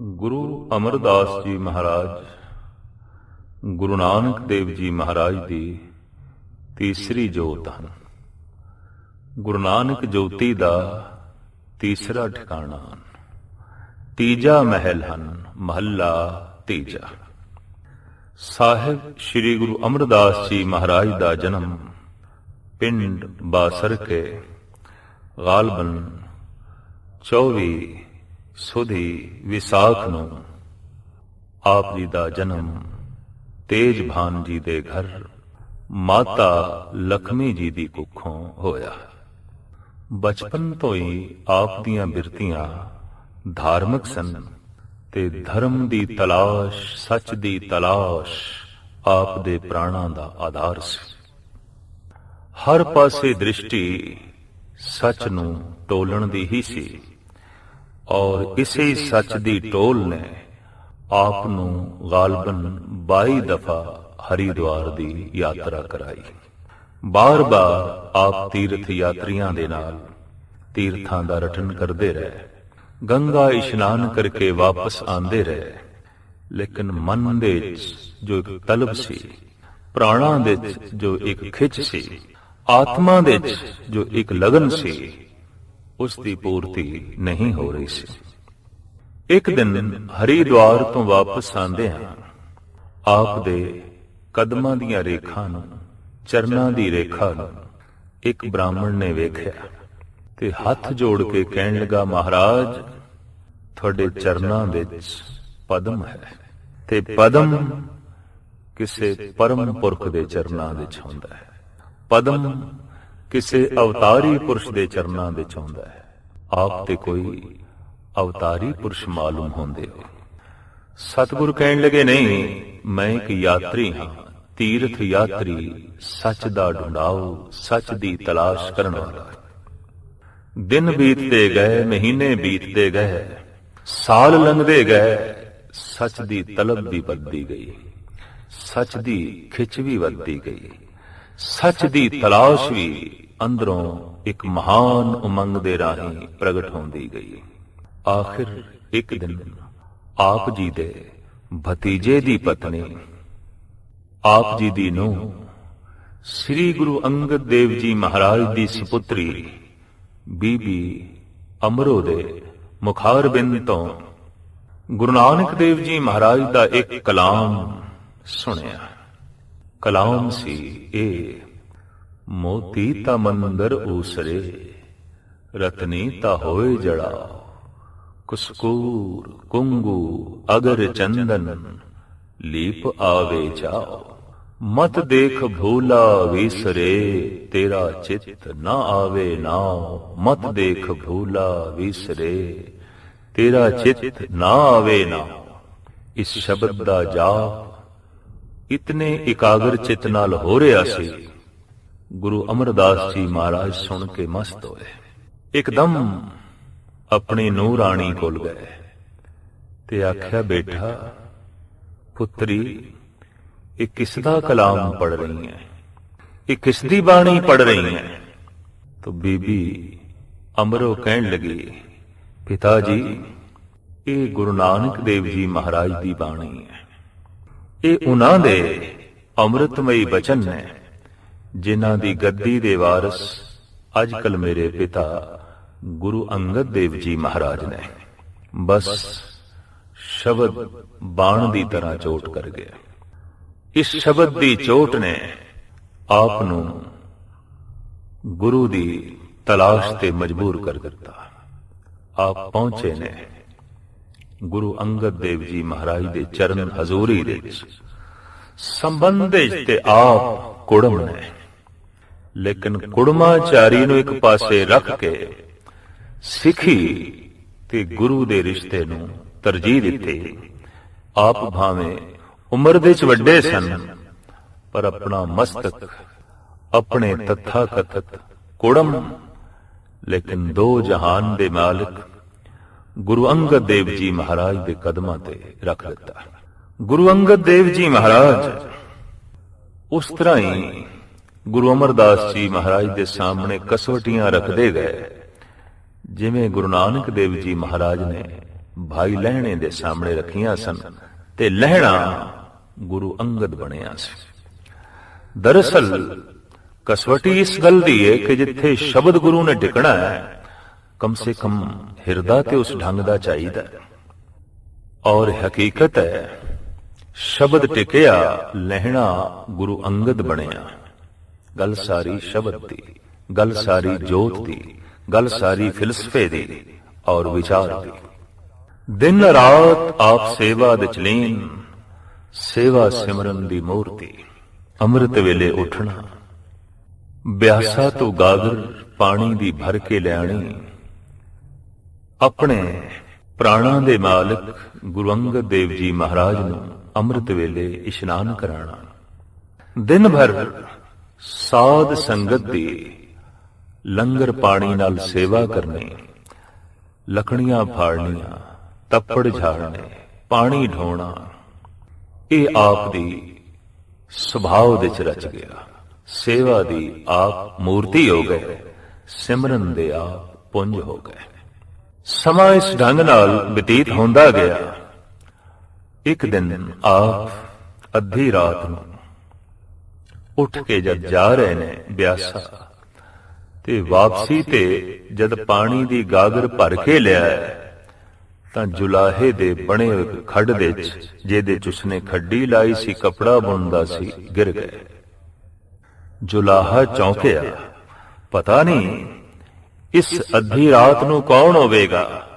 ਗੁਰੂ ਅਮਰਦਾਸ ਜੀ ਮਹਾਰਾਜ, ਗੁਰੂ ਨਾਨਕ ਦੇਵ ਜੀ ਮਹਾਰਾਜ ਦੀ ਤੀਸਰੀ ਜੋਤ ਹਨ। ਗੁਰੂ ਨਾਨਕ ਜੋਤੀ ਦਾ ਤੀਸਰਾ ਠਿਕਾਣਾ ਹਨ। ਤੀਜਾ ਮਹਿਲ ਹਨ, ਮਹੱਲਾ ਤੀਜਾ। ਸਾਹਿਬ ਸ੍ਰੀ ਗੁਰੂ ਅਮਰਦਾਸ ਜੀ ਮਹਾਰਾਜ ਦਾ ਜਨਮ ਪਿੰਡ ਬਾਸਰ ਕੇ, ਗਾਲਬਨ 24 ਸੁਧੀ ਵਿਸਾਖ ਨੂੰ ਆਪ ਜੀ ਦਾ ਜਨਮ ਤੇਜਭਾਨ ਜੀ ਦੇ ਘਰ ਮਾਤਾ ਲਖਮੀ ਜੀ ਦੀ ਕੁੱਖੋਂ ਹੋਇਆ। ਬਚਪਨ ਤੋਂ ਹੀ ਆਪ ਦੀਆਂ ਬਿਰਤੀਆਂ ਧਾਰਮਿਕ ਸਨ ਤੇ ਧਰਮ ਦੀ ਤਲਾਸ਼, ਸੱਚ ਦੀ ਤਲਾਸ਼ ਆਪ ਦੇ ਪ੍ਰਾਣਾਂ ਦਾ ਆਧਾਰ ਸੀ। ਹਰ ਪਾਸੇ ਦ੍ਰਿਸ਼ਟੀ ਸੱਚ ਨੂੰ ਟੋਲਣ ਦੀ ਹੀ ਸੀ। ਔਰ ਇਸੇ ਸੱਚ ਦੀ ਟੋਲ ਨੇ ਆਪ ਨੂੰ ਗਾਲਬਨ 22 ਦਫਾ ਹਰੀਦੁਆਰ ਦੀ ਯਾਤਰਾ ਕਰਾਈ। ਬਾਰ-ਬਾਰ ਆਪ ਤੀਰਥ ਯਾਤਰੀਆਂ ਦੇ ਨਾਲ ਤੀਰਥਾਂ ਦਾ ਰਟਨ ਕਰਦੇ ਰਹੇ। ਗੰਗਾ ਇਸ਼ਨਾਨ ਕਰਕੇ ਵਾਪਸ ਆਉਂਦੇ ਰਹੇ। ਲੇਕਿਨ ਮਨ ਦੇ ਵਿੱਚ ਜੋ ਇੱਕ ਤਲਬ ਸੀ, ਪ੍ਰਾਣਾਂ ਦੇ ਵਿੱਚ ਜੋ ਇੱਕ ਖਿੱਚ ਸੀ, ਆਤਮਾ ਦੇ ਵਿੱਚ ਜੋ ਇੱਕ ਲਗਨ ਸੀ ਉਸ ਦੀ ਪੂਰਤੀ ਨਹੀਂ ਹੋ ਰਹੀ ਸੀ। ਇੱਕ ਦਿਨ ਹਰੀਦੁਆਰ ਤੋਂ ਵਾਪਸ ਆਂਦੇ ਹਾਂ ਆਪ ਦੇ ਕਦਮਾਂ ਦੀਆਂ ਰੇਖਾਂ ਨੂੰ ਚਰਨਾਂ ਦੀ ਰੇਖਾ ਨੂੰ ਇੱਕ ਬ੍ਰਾਹਮਣ ਨੇ ਵੇਖਿਆ ਤੇ ਹੱਥ ਜੋੜ ਕੇ ਕਹਿਣ ਲੱਗਾ ਮਹਾਰਾਜ ਤੁਹਾਡੇ ਚਰਨਾਂ ਵਿੱਚ ਪਦਮ ਹੈ ਤੇ ਪਦਮ ਕਿਸੇ ਪਰਮ ਪੁਰਖ ਦੇ ਚਰਨਾਂ ਵਿੱਚ ਹੁੰਦਾ ਹੈ। ਪਦਮ ਕਿਸੇ ਅਵਤਾਰੀ ਪੁਰਸ਼ ਦੇ ਚਰਨਾਂ ਵਿੱਚ ਹੁੰਦਾ ਹੈ। ਆਪ ਤੇ ਕੋਈ ਅਵਤਾਰੀ ਪੁਰਸ਼ ਮਾਲੂਮ ਹੁੰਦੇ ਹੋ ਸਤਿਗੁਰ ਕਹਿਣ ਲੱਗੇ ਨਹੀਂ ਮੈਂ ਇੱਕ ਯਾਤਰੀ ਹਾਂ। ਤੀਰਥ ਯਾਤਰੀ ਸੱਚ ਦਾ ਢੂੰਡਾਓ ਸੱਚ ਦੀ ਤਲਾਸ਼ ਕਰਨ ਵਾਲਾ ਦਿਨ ਬੀਤਦੇ ਗਏ ਮਹੀਨੇ ਬੀਤਦੇ ਗਏ ਸਾਲ ਲੰਘਦੇ ਗਏ ਸੱਚ ਦੀ ਤਲਬ ਵੀ ਵੱਧਦੀ ਗਈ। ਸੱਚ ਦੀ ਖਿੱਚ ਵੀ ਵੱਧਦੀ ਗਈ। ਸੱਚ ਦੀ ਤਲਾਸ਼ ਵੀ ਅੰਦਰੋਂ ਇੱਕ ਮਹਾਨ ਉਮੰਗ ਦੇ ਰਾਹੀਂ ਪ੍ਰਗਟ ਹੁੰਦੀ ਗਈ। ਆਖਿਰ ਇੱਕ ਦਿਨ ਆਪ ਜੀ ਦੇ ਭਤੀਜੇ ਦੀ ਪਤਨੀ, ਆਪ ਜੀ ਦੀ ਨੂੰ ਸ੍ਰੀ ਗੁਰੂ ਅੰਗਦ ਦੇਵ ਜੀ ਮਹਾਰਾਜ ਦੀ ਸੁਪੁੱਤਰੀ ਬੀਬੀ ਅਮਰੋ ਦੇ ਮੁਖਾਰ ਬਿੰਦ ਤੋਂ ਗੁਰੂ ਨਾਨਕ ਦੇਵ ਜੀ ਮਹਾਰਾਜ ਦਾ ਇੱਕ ਕਲਾਮ ਸੁਣਿਆ। ਕਲਾਮ ਸੀ ਇਹ ਮੋਤੀ ਤਾ ਮੰਦਰ ਊਸਰੇ, ਰਤਨੀ ਤਾ ਹੋਏ ਜੜਾ। ਕੁਸਕੂਰ, ਕੁੰਗੂ, ਅਗਰ ਚੰਦਨ, ਲੀਪ ਆਵੇ ਜਾਓ। ਮਤ ਦੇਖ ਭੂਲਾ ਵਿਸਰੇ, ਤੇਰਾ ਚਿੱਤ ਨਾ ਆਵੇ ਨਾਉ। ਮਤ ਦੇਖ ਭੂਲਾ ਵਿਸਰੇ, ਤੇਰਾ ਚਿੱਤ ਨਾ ਆਵੇ ਨਾਉ। ਇਸ ਸ਼ਬਦ ਦਾ ਜਾਪ ਇਤਨੇ ਇਕਾਗਰ ਚਿਤ ਨਾਲ ਹੋ ਰਿਹਾ ਸੀ। ਗੁਰੂ ਅਮਰਦਾਸ ਜੀ ਮਹਾਰਾਜ ਸੁਣ ਕੇ ਮਸਤ ਹੋਏ। ਇੱਕਦਮ ਆਪਣੀ ਨੂਰ ਰਾਣੀ ਕੋਲ ਗਏ ਤੇ ਆਖਿਆ, ਬੇਟਾ, ਪੁੱਤਰੀ, ਇਹ ਕਿਸ ਦਾ ਕਲਾਮ ਪੜ ਰਹੀ ਹੈ? ਇਹ ਕਿਸ ਦੀ ਬਾਣੀ ਪੜ ਰਹੀ ਹੈ? ਤੋ ਬੀਬੀ ਅਮਰੋ ਕਹਿਣ ਲੱਗੀ, ਪਿਤਾ ਜੀ, ਇਹ ਗੁਰੂ ਨਾਨਕ ਦੇਵ ਜੀ ਮਹਾਰਾਜ ਦੀ ਬਾਣੀ ਹੈ। ਇਹ ਉਹਨਾਂ ਦੇ ਅੰਮ੍ਰਿਤਮਈ ਬਚਨ ਨੇ, ਜਿਨ੍ਹਾਂ ਦੀ ਗੱਦੀ ਦੇ ਵਾਰਿਸ ਅੱਜਕੱਲ ਮੇਰੇ ਪਿਤਾ ਗੁਰੂ ਅੰਗਦ ਦੇਵ ਜੀ ਮਹਾਰਾਜ ਨੇ। ਬਸ ਸ਼ਬਦ ਬਾਣ ਦੀ ਤਰ੍ਹਾਂ ਚੋਟ ਕਰ ਗਿਆ ਇਸ ਸ਼ਬਦ ਦੀ ਚੋਟ ਨੇ ਆਪ ਨੂੰ ਗੁਰੂ ਦੀ ਤਲਾਸ਼ ਤੇ ਮਜਬੂਰ ਕਰ ਦਿੱਤਾ। ਆਪ ਪਹੁੰਚੇ ਨੇ। ਗੁਰੂ ਅੰਗਦ ਦੇਵ ਜੀ ਮਹਾਰਾਜ ਦੇ ਚਰਨ ਹਜ਼ੂਰੀ ਦੇ ਵਿੱਚ। ਸੰਬੰਧ ਤੇ ਆਪ ਕੁੜਮ ਨੇ। ਲੇਕਿਨ ਕੁੜਮਾਚਾਰੀ ਨੂੰ ਇੱਕ ਪਾਸੇ ਰੱਖ ਕੇ ਸਿੱਖੀ ਤੇ ਗੁਰੂ ਦੇ ਰਿਸ਼ਤੇ ਨੂੰ ਤਰਜੀਹ ਦਿੱਤੀ। ਆਪ ਭਾਵੇਂ ਉਮਰ ਦੇ ਚ ਵੱਡੇ ਸਨ, ਪਰ ਆਪਣਾ ਮਸਤਕ, ਆਪਣੇ ਤਥਾ ਕਥਤ ਕੁੜਮ, ਲੇਕਿਨ ਦੋ ਜਹਾਨ ਦੇ ਮਾਲਕ ਗੁਰੂ ਅੰਗਦ ਦੇਵ ਜੀ ਮਹਾਰਾਜ ਦੇ ਕਦਮਾਂ ਤੇ ਰੱਖ ਦਿੱਤਾ। ਗੁਰੂ ਅੰਗਦ ਦੇਵ ਜੀ ਮਹਾਰਾਜ, ਉਸ ਤਰ੍ਹਾਂ ਹੀ ਗੁਰੂ ਅਮਰਦਾਸ ਜੀ ਮਹਾਰਾਜ ਦੇ ਸਾਹਮਣੇ ਕਸਵਟੀਆਂ ਰੱਖਦੇ ਗਏ, ਜਿਵੇਂ ਗੁਰੂ ਨਾਨਕ ਦੇਵ ਜੀ ਮਹਾਰਾਜ ਨੇ ਭਾਈ ਲਹਿਣੇ ਦੇ ਸਾਹਮਣੇ ਰੱਖੀਆਂ ਸਨ ਤੇ ਲਹਿਣਾ ਗੁਰੂ ਅੰਗਦ ਬਣਿਆ ਸੀ। ਦਰਅਸਲ ਕਸਵਟੀ ਇਸ ਗੱਲ ਦੀ ਹੈ ਕਿ ਜਿੱਥੇ ਸ਼ਬਦ ਗੁਰੂ ਨੇ ਟਿਕਣਾ ਹੈ ਕਮ ਸੇ ਕਮ ਹਿਰਦਾ ਤੇ ਉਸ ਢੰਗ ਦਾ ਚਾਹੀਦਾ ਔਰ ਹਕੀਕਤ ਹੈ ਸ਼ਬਦ ਟਿਕਿਆ ਲਹਿਣਾ ਗੁਰੂ ਅੰਗਦ ਬਣਿਆ ਗੱਲ ਸਾਰੀ ਸ਼ਬਦ ਦੀ ਗੱਲ ਸਾਰੀ ਜੋਤ ਦੀ ਗੱਲ ਸਾਰੀ ਫਿਲਸਫੇ ਦੀ ਔਰ ਵਿਚਾਰ ਦੀ ਦਿਨ ਰਾਤ ਆਪ ਸੇਵਾ ਦੇ ਚਲੀਨ ਸੇਵਾ ਸਿਮਰਨ ਦੀ ਮੂਰਤੀ ਅੰਮ੍ਰਿਤ ਵੇਲੇ ਉੱਠਣਾ ਬਿਆਸਾ ਤੋਂ ਗਾਗਰ ਪਾਣੀ ਦੀ ਭਰ ਕੇ ਲਿਆਣੀ ਆਪਣੇ ਪ੍ਰਾਣਾਂ ਦੇ ਮਾਲਕ ਗੁਰੂ ਅੰਗਦ ਦੇਵ ਜੀ ਮਹਾਰਾਜ ਨੂੰ ਅੰਮ੍ਰਿਤ ਵੇਲੇ ਇਸ਼ਨਾਨ ਕਰਾਣਾ। ਦਿਨ ਭਰ ਸਾਧ ਸੰਗਤ ਦੀ ਲੰਗਰ ਪਾਣੀ ਨਾਲ ਸੇਵਾ ਕਰਨੀ, ਲਕੜੀਆਂ ਫਾੜਨੀਆਂ, ਤੱਪੜ ਝਾੜਨੇ, ਪਾਣੀ ਢੋਣਾ, ਇਹ ਆਪ ਦੀ ਸੁਭਾਅ ਦੇ ਚ ਰਚ ਗਿਆ। ਸੇਵਾ ਦੀ ਆਪ ਮੂਰਤੀ ਹੋ ਗਏ, ਸਿਮਰਨ ਦੇ ਆਪ ਪੁੰਜ ਹੋ ਗਏ। ਸਮਾਂ ਇਸ ਢੰਗ ਨਾਲ ਬਤੀਤ ਹੁੰਦਾ ਗਿਆ। ਇੱਕ ਦਿਨ ਆਪ ਅੱਧੀ ਰਾਤ ਨੂੰ ਉੱਠ ਕੇ ਜਦ ਜਾ ਰਹੇ ਨੇ ਬਿਆਸਾ ਤੇ ਵਾਪਸੀ ਤੇ ਜਦ ਪਾਣੀ ਦੀ ਗਾਗਰ ਭਰ ਕੇ ਲਿਆ ਤਾਂ ਜੁਲਾਹੇ ਦੇ ਬਣੇ ਹੋਏ ਖੱਡ ਦੇ ਚ ਜਿਹਦੇ ਚ ਉਸਨੇ ਖੱਡੀ ਲਾਈ ਸੀ, ਕਪੜਾ ਬੁਣਦਾ ਸੀ, ਗਿਰ ਗਏ। ਜੁਲਾਹਾ ਚੌਂਕਿਆ। ਪਤਾ ਨਹੀਂ ਇਸ ਅੱਧੀ ਰਾਤ ਨੂੰ ਕੌਣ ਹੋਵੇਗਾ?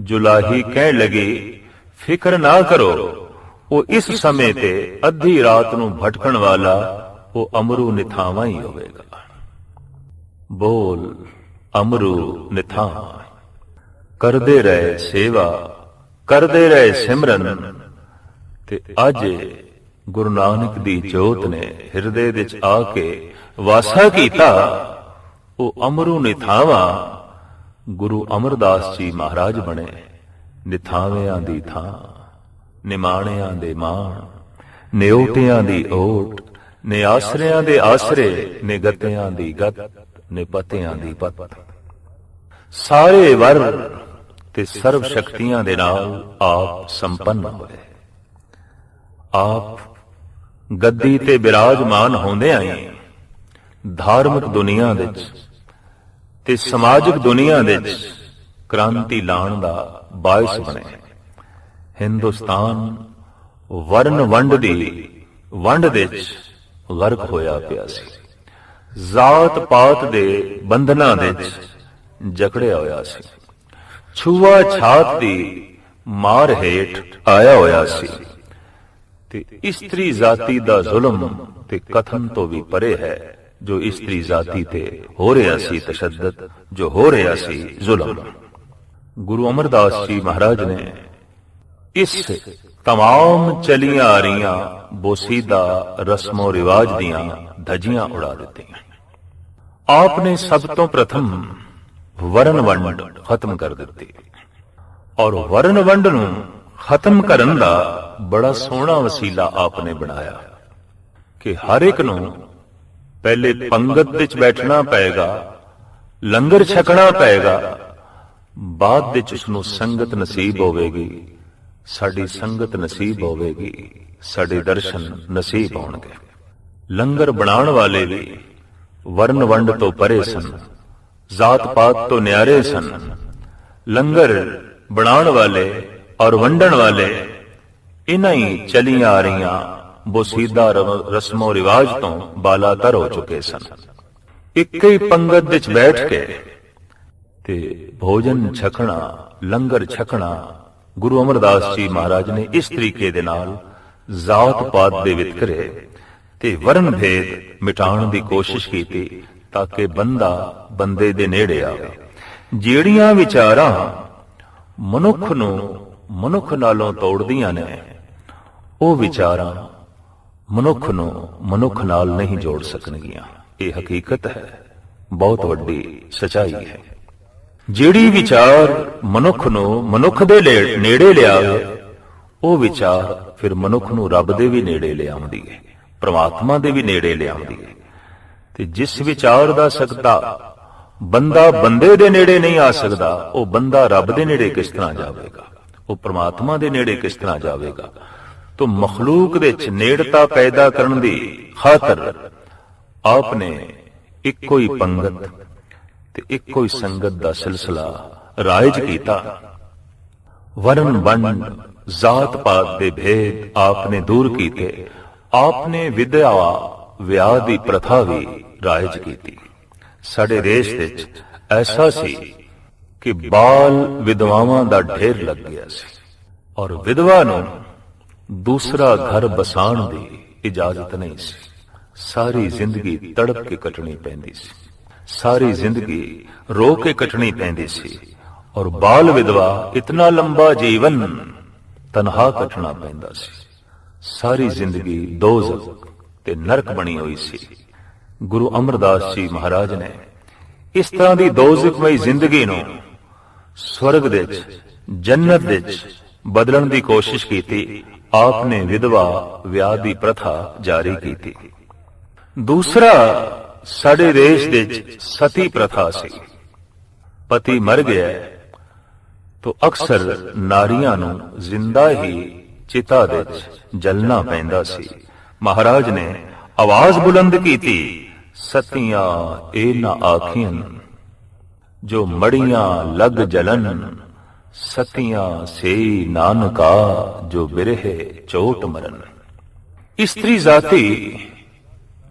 ਜੁਲਾਹੀ ਕਹਿਣ ਲੱਗੀ, ਫਿਕਰ ਨਾ ਕਰੋ, ਉਹ ਇਸ ਸਮੇਂ ਤੇ ਅੱਧੀ ਰਾਤ ਨੂੰ ਭਟਕਣ ਵਾਲਾ, ਉਹ ਅਮਰੂ ਨਿਥਾਵਾਂ ਹੀ ਹੋਵੇਗਾ। ਬੋਲ, ਅਮਰੂ ਨਿਥਾਂ ਕਰਦੇ ਰਹੇ ਸੇਵਾ, ਕਰਦੇ ਰਹੇ ਸਿਮਰਨ, ਤੇ ਅੱਜ ਗੁਰੂ ਨਾਨਕ ਦੀ ਜੋਤ ਨੇ ਹਿਰਦੇ ਵਿੱਚ ਆ ਕੇ ਵਾਸਾ ਕੀਤਾ। ਉਹ ਅਮਰੂ ਨਿਥਾਵਾ, ਗੁਰੂ ਅਮਰਦਾਸ ਜੀ ਮਹਾਰਾਜ ਬਣੇ। ਨਿਥਾਵਿਆਂ ਦੀ ਥਾਂ, ਨਿਮਾਣਿਆਂ ਦੇ ਮਾਣ, ਨਿਉਟਿਆਂ ਦੀ ਓਟ, ਨਿਆਸਰਿਆਂ ਦੇ ਆਸਰੇ, ਨਿਗਤਿਆਂ ਦੀ ਗਤ, ਨਿਪਤਿਆਂ ਦੀ ਪਤ। ਸਾਰੇ ਵਰ ਤੇ ਸਰਵ ਸ਼ਕਤੀਆਂ ਦੇ ਨਾਲ ਆਪ ਸੰਪੰਨ ਹੋਏ। ਆਪ ਗੱਦੀ ਤੇ ਬਿਰਾਜਮਾਨ ਹੁੰਦਿਆਂ ਹੀ ਧਾਰਮਿਕ ਦੁਨੀਆ ਵਿੱਚ ਤੇ ਸਮਾਜਿਕ ਦੁਨੀਆ ਵਿੱਚ ਕ੍ਰਾਂਤੀ ਲਾਉਣ ਦਾ ਬਾਇਸ ਬਣੇ। ਹਿੰਦੁਸਤਾਨ ਵਰਨ ਵੰਡ ਦੀ ਵੰਡ ਵਿੱਚ ਗਰਕ ਹੋਇਆ ਪਿਆ ਸੀ। ਜ਼ਾਤ ਪਾਤ ਦੇ ਬੰਧਨਾਂ ਵਿੱਚ ਜਕੜਿਆ ਹੋਇਆ ਸੀ। ਛੂਆ ਛਾਤ ਦੀ ਮਾਰ ਹੇਠ ਆਇਆ ਹੋਇਆ ਸੀ। ਤੇ ਇਸਤਰੀ ਜਾਤੀ ਦਾ ਜ਼ੁਲਮ ਤੇ ਕਥਨ ਤੋਂ ਵੀ ਪਰੇ ਹੈ। ਜੋ ਇਸਤਰੀ ਜਾਤੀ ਤੇ ਹੋ ਰਿਹਾ ਸੀ ਤਸ਼ੱਦਦ ਜੋ ਹੋ ਰਿਹਾ ਸੀ ਜ਼ੁਲਮ ਗੁਰੂ ਅਮਰਦਾਸ ਜੀ ਮਹਾਰਾਜ ਨੇ ਇਸ तमाम ਚਲੀਆਂ ਆ ਰਹੀਆਂ ਬੋਸੀਦਾ ਰਸਮੋ ਰਿਵਾਜ ਦੀਆਂ ਧਜੀਆਂ ਉਡਾ ਦਿੱਤੀਆਂ ਆਪ ਨੇ ਸਭ ਤੋਂ ਪ੍ਰਥਮ ਵਰਨ ਵੰਡ ਖਤਮ ਕਰ ਦਿੱਤੀ ਔਰ ਵਰਨ ਵੰਡ ਨੂੰ ਖਤਮ ਕਰਨ ਦਾ ਬੜਾ ਸੋਹਣਾ ਵਸੀਲਾ ਆਪ ਨੇ ਬਣਾਇਆ ਕਿ ਹਰ ਇੱਕ ਨੂੰ ਪਹਿਲੇ ਪੰਗਤ ਵਿੱਚ ਬੈਠਣਾ ਪਏਗਾ, ਲੰਗਰ ਛਕਣਾ ਪਏਗਾ, ਬਾਅਦ ਵਿੱਚ ਉਸ ਨੂੰ ਸੰਗਤ ਨਸੀਬ ਹੋਵੇਗੀ, ਸਾਡੀ ਸੰਗਤ ਨਸੀਬ ਹੋਵੇਗੀ, ਸਾਡੇ ਦਰਸ਼ਨ ਨਸੀਬ ਹੋਣਗੇ। ਲੰਗਰ ਬਣਾਉਣ ਵਾਲੇ ਵੀ ਵਰਨ ਵੰਡ ਤੋਂ ਪਰੇ ਸਨ, ਜਾਤ ਪਾਤ ਤੋਂ ਨਿਆਰੇ ਸਨ। ਲੰਗਰ ਬਣਾਉਣ ਵਾਲੇ ਔਰ ਵੰਡਣ ਵਾਲੇ, ਇਨ੍ਹਾਂ ਹੀ ਚਲੀਆਂ ਆ ਰਹੀਆਂ। ਬੋਸੀਦਾ ਰਸਮੋ ਰਿਵਾਜ ਤੋਂ ਬਾਲਾਤਰ ਹੋ ਚੁੱਕੇ ਸਨ ਇੱਕ ਹੀ ਪੰਗਤ ਵਿੱਚ ਬੈਠ ਕੇ ਤੇ ਭੋਜਨ ਛਕਣਾ ਲੰਗਰ ਛਕਣਾ ਗੁਰੂ ਅਮਰਦਾਸ ਜੀ ਮਹਾਰਾਜ ਨੇ ਇਸ ਤਰੀਕੇ ਦੇ ਨਾਲ ਜ਼ਾਤ ਪਾਤ ਦੇ ਵਿਤਕਰੇ ਤੇ ਵਰਨ ਭੇਦ ਮਿਟਾਉਣ ਦੀ ਕੋਸ਼ਿਸ਼ ਕੀਤੀ ਤਾਂ ਕਿ ਬੰਦਾ ਬੰਦੇ ਦੇ ਨੇੜੇ ਆਵੇ ਜਿਹੜੀਆਂ ਵਿਚਾਰਾਂ ਮਨੁੱਖ ਨੂੰ ਮਨੁੱਖ ਨਾਲੋਂ ਤੋੜਦੀਆਂ ਨੇ ਉਹ ਵਿਚਾਰਾਂ ਮਨੁੱਖ ਨੂੰ ਮਨੁੱਖ ਨਾਲ ਨਹੀਂ ਜੋੜ ਸਕਣਗੀਆਂ। ਇਹ ਹਕੀਕਤ ਹੈ। ਬਹੁਤ ਵੱਡੀ ਸਚਾਈ ਹੈ। ਜਿਹੜੀ ਵਿਚਾਰ ਮਨੁੱਖ ਨੂੰ ਮਨੁੱਖ ਦੇ ਨੇੜੇ ਲਿਆਵੇ ਉਹ ਵਿਚਾਰ ਫਿਰ ਮਨੁੱਖ ਨੂੰ ਰੱਬ ਦੇ ਵੀ ਨੇੜੇ ਲਿਆਉਂਦੀ ਹੈ, ਪ੍ਰਮਾਤਮਾ ਦੇ ਵੀ ਨੇੜੇ ਲਿਆਉਂਦੀ ਹੈ। ਤੇ ਜਿਸ ਵਿਚਾਰ ਦਾ ਸਕਦਾ, ਬੰਦਾ ਬੰਦੇ ਦੇ ਨੇੜੇ ਨਹੀਂ ਆ ਸਕਦਾ, ਉਹ ਬੰਦਾ ਰੱਬ ਦੇ ਨੇੜੇ ਕਿਸ ਤਰ੍ਹਾਂ ਜਾਵੇਗਾ? ਉਹ ਪ੍ਰਮਾਤਮਾ ਦੇ ਨੇੜੇ ਕਿਸ ਤਰ੍ਹਾਂ ਜਾਵੇਗਾ? ਤੋ ਮਖਲੂਕ ਦੇ ਵਿੱਚ ਨੇੜਤਾ ਪੈਦਾ ਕਰਨ ਦੀ ਖਾਤਰ ਆਪ ਨੇ ਇੱਕੋ ਹੀ ਪੰਗਤ ਤੇ ਇੱਕੋ ਹੀ ਸੰਗਤ ਦਾ ਸਿਲਸਿਲਾ ਰਾਇਜ ਕੀਤਾ। ਵਰਨ ਵੰਡ, ਜਾਤ ਪਾਤ ਦੇ ਭੇਦ ਆਪ ਨੇ ਦੂਰ ਕੀਤੇ। ਆਪ ਨੇ ਵਿਦਿਆ ਵਿਆਹ ਦੀ ਪ੍ਰਥਾ ਵੀ ਰਾਇਜ ਕੀਤੀ। ਸਾਡੇ ਦੇਸ਼ ਵਿੱਚ ਐਸਾ ਸੀ ਕਿ ਬਾਲ ਵਿਧਵਾਵਾਂ ਦਾ ਢੇਰ ਲੱਗ ਗਿਆ ਸੀ ਔਰ ਵਿਧਵਾ ਨੂੰ ਦੂਸਰਾ ਘਰ ਬਸਾਉਣ ਦੀ ਇਜਾਜ਼ਤ ਨਹੀਂ ਸੀ। ਸਾਰੀ ਜ਼ਿੰਦਗੀ ਤੜਪ ਕੇ ਕੱਟਣੀ ਪੈਂਦੀ ਸੀ। ਸਾਰੀ ਜ਼ਿੰਦਗੀ ਰੋ ਕੇ ਕੱਟਣੀ ਪੈਂਦੀ ਸੀ ਔਰ ਬਾਲ ਵਿਧਵਾ ਇਤਨਾ ਲੰਬਾ ਜੀਵਨ ਤਨਹਾ ਕੱਟਣਾ ਪੈਂਦਾ ਸੀ। ਸਾਰੀ ਜ਼ਿੰਦਗੀ ਦੋਜ਼ਖ ਤੇ ਨਰਕ ਬਣੀ ਹੋਈ ਸੀ। ਗੁਰੂ ਅਮਰਦਾਸ ਜੀ ਮਹਾਰਾਜ ਨੇ ਇਸ ਤਰ੍ਹਾਂ ਦੀ ਦੋਜ਼ਖਮਈ ਜ਼ਿੰਦਗੀ ਨੂੰ ਸਵਰਗ ਦੇ ਵਿੱਚ, ਜੰਨਤ ਦੇ ਵਿੱਚ ਬਦਲਣ ਦੀ ਕੋਸ਼ਿਸ਼ ਕੀਤੀ ਆਪ ਨੇ ਵਿਧਵਾ ਵਿਆਹ ਦੀ ਪ੍ਰਥਾ ਜਾਰੀ ਕੀਤੀ ਦੂਸਰਾ ਸਾਡੇ ਦੇਸ਼ ਵਿੱਚ ਸਤੀ ਪ੍ਰਥਾ ਸੀ ਪਤੀ ਮਰ ਗਿਆ ਤੋ ਅਕਸਰ ਨਾਰੀਆਂ ਨੂੰ ਜ਼ਿੰਦਾ ਹੀ ਚਿਤਾ ਵਿੱਚ ਜਲਣਾ ਪੈਂਦਾ ਸੀ ਮਹਾਰਾਜ ਨੇ ਆਵਾਜ਼ ਬੁਲੰਦ ਕੀਤੀ ਸਤੀਆਂ ਇਹ ਨਾ ਆਖੀਆਂ ਜੋ ਮੜੀਆਂ ਲੱਗ ਜਲਨ ਸਤੀਆਂ ਸੇ ਨਾਨਕਾ ਜੋ ਬਿਰਹਿ ਚੋਟ ਮਰਨ। ਇਸਤਰੀ ਜਾਤੀ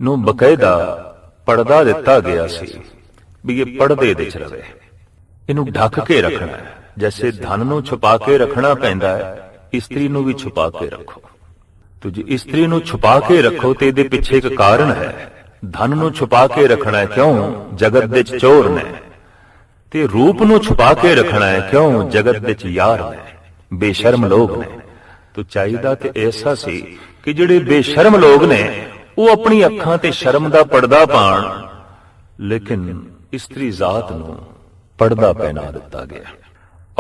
ਨੂੰ ਬਕਾਇਦਾ ਪਰਦਾ ਦਿੱਤਾ ਗਿਆ ਸੀ ਵੀ ਇਹ ਪਰਦੇ ਦੇ ਚ ਰਵੇ। ਇਹਨੂੰ ਢੱਕ ਕੇ ਰੱਖਣਾ ਹੈ। ਜੈਸੇ ਧਨ ਨੂੰ ਛੁਪਾ ਕੇ ਰੱਖਣਾ ਪੈਂਦਾ ਹੈ, ਇਸਤਰੀ ਨੂੰ ਵੀ ਛੁਪਾ ਕੇ ਰੱਖੋ। ਤੋ ਜੇ ਇਸਤਰੀ ਨੂੰ ਛੁਪਾ ਕੇ ਰੱਖੋ ਤੇ ਇਹਦੇ ਪਿੱਛੇ ਇੱਕ ਕਾਰਨ ਹੈ। ਧਨ ਨੂੰ ਛੁਪਾ ਕੇ ਰੱਖਣਾ ਕਿਉਂ? ਜਗਤ ਦੇ ਚੋਰ ਨੇ। ਤੇ ਰੂਪ ਨੂੰ ਛੁਪਾ ਕੇ ਰੱਖਣਾ ਹੈ। ਕਿਉਂ? ਜਗਤ ਵਿੱਚ ਯਾਰ ਨੇ, ਬੇਸ਼ਰਮ ਲੋਕ ਨੇ। ਤੋ ਚਾਹੀਦਾ ਤੇ ਐਸਾ ਸੀ ਕਿ ਜਿਹੜੇ ਬੇਸ਼ਰਮ ਲੋਕ ਨੇ, ਉਹ ਆਪਣੀ ਅੱਖਾਂ ਤੇ ਸ਼ਰਮ ਦਾ ਪਰਦਾ ਪਾਣ, ਲੇਕਿਨ ਇਸਤਰੀ ਜ਼ਾਤ ਨੂੰ ਪਰਦਾ ਪਹਿਨਾ ਦਿੱਤਾ ਗਿਆ।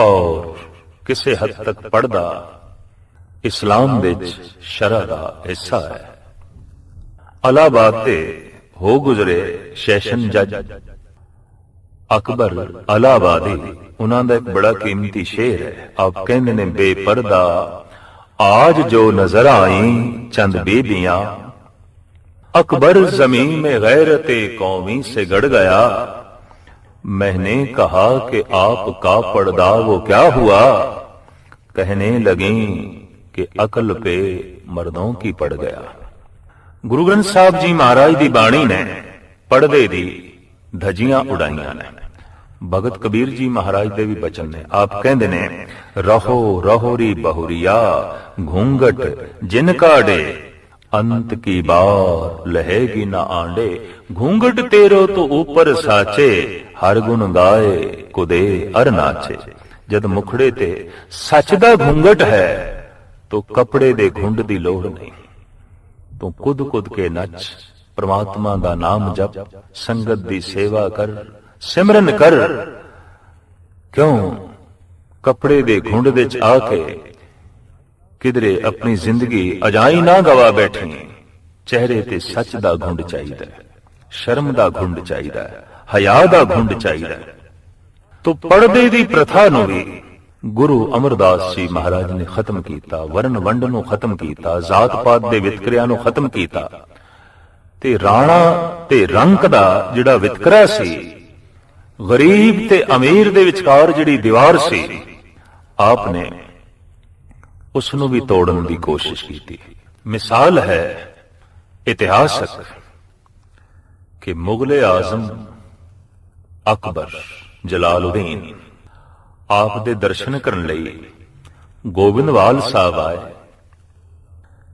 ਔਰ ਕਿਸੇ ਹੱਦ ਤੱਕ ਪਰਦਾ ਇਸਲਾਮ ਵਿੱਚ ਸ਼ਰਅ ਦਾ ਹਿੱਸਾ ਹੈ। ਅਲਾਹਾਬਾਦ ਤੇ ਹੋ ਗੁਜ਼ਰੇ ਸੈਸ਼ਨ ਜੱਜ ਅਕਬਰ ਅਲਾਹਾਬਾਦੀ ਉਹਨਾਂ ਦਾ ਇੱਕ ਬੜਾ ਕੀਮਤੀ ਸ਼ੇਰ ਹੈ ਆਪ ਕਹਿੰਦੇ ਨੇ ਬੇਪਰਦਾ ਆਜ ਜੋ ਨਜ਼ਰ ਆਈ ਚੰਦ ਬੀਬੀਆਂ अकबर जमीन में गैरत कौमी से गड़ गया मैंने कहा कि आपका पर्दा वो क्या हुआ कहने लगी कि अकल पे मर्दों की पड़ गया ਗੁਰੂ ਗ੍ਰੰਥ ਸਾਹਿਬ ਜੀ ਮਹਾਰਾਜ ਦੀ ਬਾਣੀ ਨੇ ਪੜਦੇ ਦੀ ਧਜੀਆਂ ਉਡਾਈਆਂ ਨੇ ਭਗਤ ਕਬੀਰ ਜੀ ਮਹਾਰਾਜ ਦੇ ਵੀ ਬਚਨ ਨੇ। ਆਪ ਕਹਿੰਦੇ ਨੇ, ਰਹੋ ਰਹੋਰੀ ਬਹੁਰੀਆ ਘੁੰਗਟ ਜਿਨ ਕਾੜੇ, ਅੰਤ ਕੀ ਬਾਰ ਲਹੇਗੀ ਨਾ ਆਂਡੇ। ਘੁੰਗਟ ਤੇਰੋ ਤੋਂ ਉਪਰ ਸਾਚੇ, ਹਰ ਗੁਣ ਗਾਏ ਕੁਦੇ ਅਰ ਜਦ ਮੁਖੜੇ ਤੇ, ਸੱਚ ਦਾ ਘੁੰਗਟ ਹੈ, ਤੋ ਕਪੜੇ ਦੇ ਘੁੰਡ ਦੀ ਲੋੜ ਨਹੀਂ। ਤੂੰ ਕੁੱਦ ਕੁੱਦ ਕੇ ਨੱਚ, ਪ੍ਰਮਾਤਮਾ ਦਾ ਨਾਮ ਜਪ, ਸੰਗਤ ਦੀ ਸੇਵਾ ਕਰ ਸਿਮਰਨ ਕਰ। ਕਿਉਂ? ਕਪੜੇ ਦੇ ਘੁੰਡ ਵਿੱਚ ਆ ਕੇ ਕਿਧਰੇ ਆਪਣੀ ਜ਼ਿੰਦਗੀ ਅਜਾਈ ਨਾ ਗਵਾ ਬੈਠੀ। ਚਿਹਰੇ ਤੇ ਸੱਚ ਦਾ ਘੁੰਡ ਚਾਹੀਦਾ ਹੈ, ਸ਼ਰਮ ਦਾ ਘੁੰਡ ਚਾਹੀਦਾ ਹੈ ਹਿਆ ਦਾ ਘੁੰਡ ਚਾਹੀਦਾ ਤੋ ਪਰਦੇ ਦੀ ਪ੍ਰਥਾ ਨੂੰ ਵੀ ਗੁਰੂ ਅਮਰਦਾਸ ਜੀ ਮਹਾਰਾਜ ਨੇ ਖਤਮ ਕੀਤਾ, ਵਰਨ ਵੰਡ ਨੂੰ ਖਤਮ ਕੀਤਾ, ਜਾਤ ਪਾਤ ਦੇ ਵਿਤਕਰਿਆਂ ਨੂੰ ਖਤਮ ਕੀਤਾ। ਤੇ ਰਾਣਾ ਤੇ ਰੰਕ ਦਾ ਜਿਹੜਾ ਵਿਤਕਰਾ ਸੀ ਗਰੀਬ ਤੇ ਅਮੀਰ ਦੇ ਵਿਚਕਾਰ ਜਿਹੜੀ ਦੀਵਾਰ ਸੀ ਆਪ ਨੇ ਉਸ ਨੂੰ ਵੀ ਤੋੜਨ ਦੀ ਕੋਸ਼ਿਸ਼ ਕੀਤੀ। ਮਿਸਾਲ ਹੈ, ਇਤਿਹਾਸਕ, ਕਿ ਮੁਗਲੇ ਆਜ਼ਮ ਅਕਬਰ ਜਲਾਲਉਦੀਨ ਆਪ ਦੇ ਦਰਸ਼ਨ ਕਰਨ ਲਈ ਗੋਬਿੰਦਵਾਲ ਸਾਹਿਬ ਆਏ।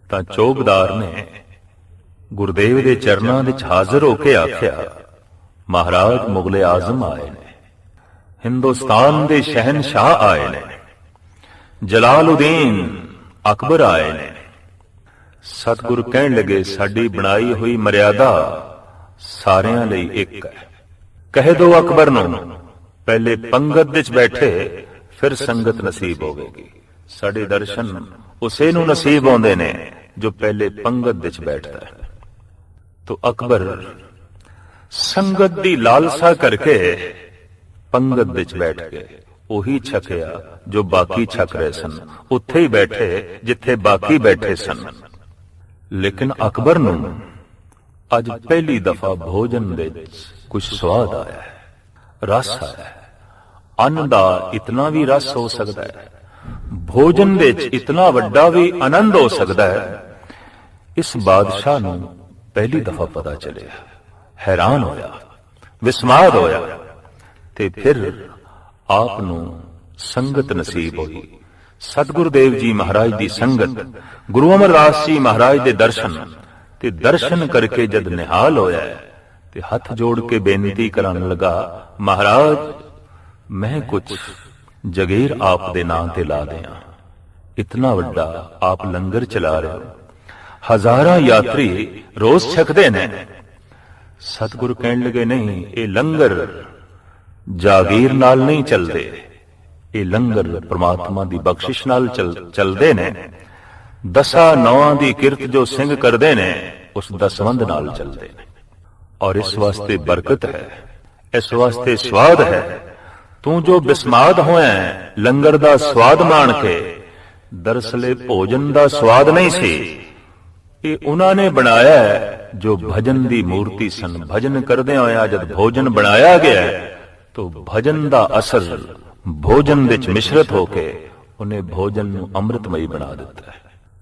ਤਾਂ ਚੌਕਦਾਰ ਨੇ ਗੁਰਦੇਵ ਦੇ ਚਰਨਾਂ ਵਿੱਚ ਹਾਜ਼ਰ ਹੋ ਕੇ ਆਖਿਆ ਮਹਾਰਾਜ ਮੁਗਲੇ ਆਜ਼ਮ ਆਏ ਨੇ। ਹਿੰਦੁਸਤਾਨ ਦੇ ਸ਼ਹਿਨशाह ਆਏ ਨੇ। ਜਲਾਲਉਦੀਨ ਅਕਬਰ ਆਏ ਨੇ। ਸਤਿਗੁਰ ਕਹਿਣ ਲੱਗੇ, ਸਾਡੀ ਬਣਾਈ ਹੋਈ ਮਰਿਆਦਾ ਸਾਰਿਆਂ ਲਈ ਇੱਕ ਹੈ। ਕਹਿ ਦੋ ਅਕਬਰ ਨੂੰ, ਪਹਿਲੇ ਪੰਗਤ ਵਿੱਚ ਬੈਠੇ, ਫਿਰ ਸੰਗਤ ਨਸੀਬ ਹੋਵੇਗੀ। ਸਾਡੇ ਦਰਸ਼ਨ ਉਸੇ ਨੂੰ ਨਸੀਬ ਆਉਂਦੇ ਨੇ, ਜੋ ਪਹਿਲੇ ਪੰਗਤ ਵਿੱਚ ਬੈਠਦਾ ਹੈ। ਤੋ ਅਕਬਰ ਸੰਗਤ ਦੀ ਲਾਲਸਾ ਕਰਕੇ ਪੰਗਤ ਵਿੱਚ ਬੈਠ ਕੇ ਉਹੀ ਛਕਿਆ ਜੋ ਬਾਕੀ ਛਕ ਰਹੇ ਸਨ। ਉੱਥੇ ਹੀ ਬੈਠੇ ਜਿੱਥੇ ਬਾਕੀ ਬੈਠੇ ਸਨ। ਲੇਕਿਨ ਅਕਬਰ ਨੂੰ ਅੱਜ ਪਹਿਲੀ ਦਫਾ ਭੋਜਨ ਵਿੱਚ ਕੁਝ ਸਵਾਦ ਆਇਆ। ਹੈ ਰਸ ਆਇਆ। ਹੈ ਅੰਨ ਦਾ ਇਤਨਾ ਵੀ ਰਸ ਹੋ ਸਕਦਾ ਹੈ। ਭੋਜਨ ਵਿੱਚ ਇਤਨਾ ਵੱਡਾ ਵੀ ਆਨੰਦ ਹੋ ਸਕਦਾ ਹੈ। ਇਸ ਬਾਦਸ਼ਾਹ ਨੂੰ ਪਹਿਲੀ ਦਫਾ ਪਤਾ ਚੱਲਿਆ। ਹੈਰਾਨ ਹੋਇਆ, ਵਿਸਮਾਦ ਹੋਇਆ ਤੇ ਫਿਰ ਆਪ ਨੂੰ ਸੰਗਤ ਨਸੀਬ ਹੋਈ। ਸਤਿਗੁਰੂ ਦੇਵ ਜੀ ਮਹਾਰਾਜ ਦੀ ਸੰਗਤ, ਗੁਰੂ ਅਮਰਦਾਸ ਜੀ ਮਹਾਰਾਜ ਦੇ ਦਰਸ਼ਨ ਤੇ ਦਰਸ਼ਨ ਕਰਕੇ ਜਦ ਨਿਹਾਲ ਹੋਇਆ ਤੇ ਹੱਥ ਜੋੜ ਕੇ ਬੇਨਤੀ ਕਰਨ ਲਗਾ, ਮਹਾਰਾਜ, ਮੈਂ ਕੁਝ ਜਗੀਰ ਆਪ ਦੇ ਨਾਂ ਤੇ ਲਾ ਦਿਆਂ। ਇਤਨਾ ਵੱਡਾ ਆਪ ਲੰਗਰ ਚਲਾ ਰਹੇ ਹੋ। ਹਜ਼ਾਰਾਂ ਯਾਤਰੀ ਰੋਜ਼ ਛਕਦੇ ਨੇ। ਸਤਿਗੁਰੂ ਕਹਿਣ ਲੱਗੇ, ਨਹੀਂ, ਇਹ ਲੰਗਰ ਜਾਗੀਰ ਨਾਲ ਨਹੀਂ ਚੱਲਦੇ। ਇਹ ਲੰਗਰ ਪ੍ਰਮਾਤਮਾ ਦੀ ਬਖਸ਼ਿਸ਼ ਨਾਲ ਚੱਲਦੇ ਨੇ। ਦਸਾਂ ਨੌਆਂ ਦੀ ਕਿਰਤ ਜੋ ਸਿੰਘ ਕਰਦੇ ਨੇ, ਉਸ ਦਸਵੰਦ ਨਾਲ ਚੱਲਦੇ ਨੇ। ਔਰ ਇਸ ਵਾਸਤੇ ਬਰਕਤ ਹੈ, ਇਸ ਵਾਸਤੇ ਸਵਾਦ ਹੈ। ਤੂੰ ਜੋ ਬਿਸਮਾਦ ਹੋਇਆ ਲੰਗਰ ਦਾ ਸਵਾਦ ਮਾਣ ਕੇ, ਦਰਸਲੇ ਭੋਜਨ ਦਾ ਸਵਾਦ ਨਹੀਂ ਸੀ। ਇਹ ਉਹਨਾਂ ਨੇ ਬਣਾਇਆ ਜੋ ਭਜਨ ਦੀ ਮੂਰਤੀ ਸਨ। ਭਜਨ ਕਰਦੇ ਹੋਇਆ ਜਦ ਭੋਜਨ ਬਣਾਇਆ ਗਿਆ, ਤਾਂ ਭਜਨ ਦਾ ਅਸਰ ਭੋਜਨ ਵਿੱਚ ਮਿਸ਼ਰਤ ਹੋ ਕੇ ਉਹਨੇ ਭੋਜਨ ਨੂੰ ਅੰਮ੍ਰਿਤਮਈ ਬਣਾ ਦਿੱਤਾ ਹੈ,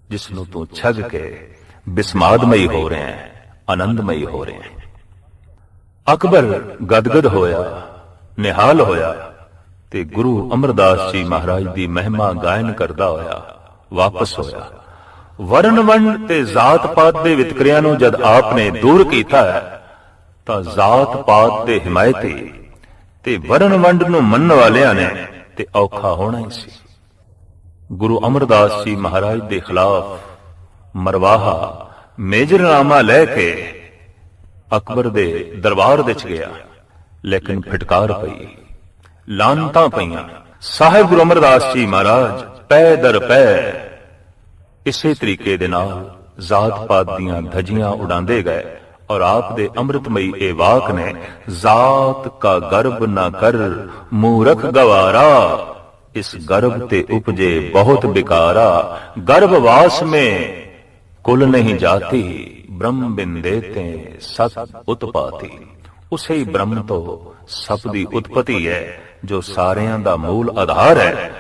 ਜਿਸ ਨੂੰ ਤੂੰ ਛਗ ਕੇ ਬਿਸਮਾਦਮਈ ਹੋ ਰਿਹਾ ਹੈ, ਆਨੰਦਮਈ ਹੋ ਰਿਹਾ ਹੈ। ਅਕਬਰ ਗਦਗਦ ਹੋਇਆ, ਨਿਹਾਲ ਹੋਇਆ ਤੇ ਗੁਰੂ ਅਮਰਦਾਸ ਜੀ ਮਹਾਰਾਜ ਦੀ ਮਹਿਮਾ ਗਾਇਨ ਕਰਦਾ ਹੋਇਆ ਵਾਪਸ ਹੋਇਆ। ਵਰਨ ਵੰਡ ਤੇ ਜਾਤ ਪਾਤ ਦੇ ਵਿਤਕਰਿਆਂ ਨੂੰ ਜਦ ਆਪ ਨੇ ਦੂਰ ਕੀਤਾ ਤਾਂ ਜਾਤ ਪਾਤ ਦੇ ਹਿਮਾਇਤੀ ਤੇ ਵਰਨ ਵੰਡ ਨੂੰ ਮੰਨਣ ਵਾਲਿਆਂ ਨੇ ਤੇ ਔਖਾ ਹੋਣਾ ਹੀ ਸੀ। ਗੁਰੂ ਅਮਰਦਾਸ ਜੀ ਮਹਾਰਾਜ ਦੇ ਖਿਲਾਫ ਮਰਵਾਹਾ ਮੇਜਰਨਾਮਾ ਲੈ ਕੇ ਅਕਬਰ ਦੇ ਦਰਬਾਰ ਵਿੱਚ ਗਿਆ, ਲੇਕਿਨ ਫਟਕਾਰ ਪਈ, ਲਾਂਤਾਂ ਪਈਆਂ। ਸਾਹਿਬ ਗੁਰੂ ਅਮਰਦਾਸ ਜੀ ਮਹਾਰਾਜ, ਪੈ ਦਰ ਪੈ। ਇਸੇ ਤਰੀਕੇ ਦੇ ਨਾਲ ਜ਼ਾਤ ਪਾਤ ਦੀਆਂ ਧਜੀਆਂ ਉਡਾਉਂਦੇ ਗਏ ਔਰ ਆਪ ਦੇ ਅੰਮ੍ਰਿਤਮਈ ਇਹ ਵਾਕ ਨੇ, ਜ਼ਾਤ ਕਾ ਗਰਬ ਨਾ ਕਰ, ਮੂਰਖ ਗਵਾਰਾ, ਇਸ ਗਰਭ ਤੇ ਉਪਜੇ ਬਹੁਤ ਬਿਕਾਰਾ ਗਰਭਵਾਸ ਮੇ ਕੁਲ ਨਹੀਂ ਜਾਤੀ, ਬ੍ਰਹਮ ਬਿੰਦੇ ਤੇ ਸਤ ਉਤਪਾਤੀ। ਉਸੇ ਹੀ ਬ੍ਰਹਮ ਤੋਂ ਸਭ ਦੀ ਉਤਪਤੀ ਹੈ, ਜੋ ਸਾਰਿਆਂ ਦਾ ਮੂਲ ਆਧਾਰ ਹੈ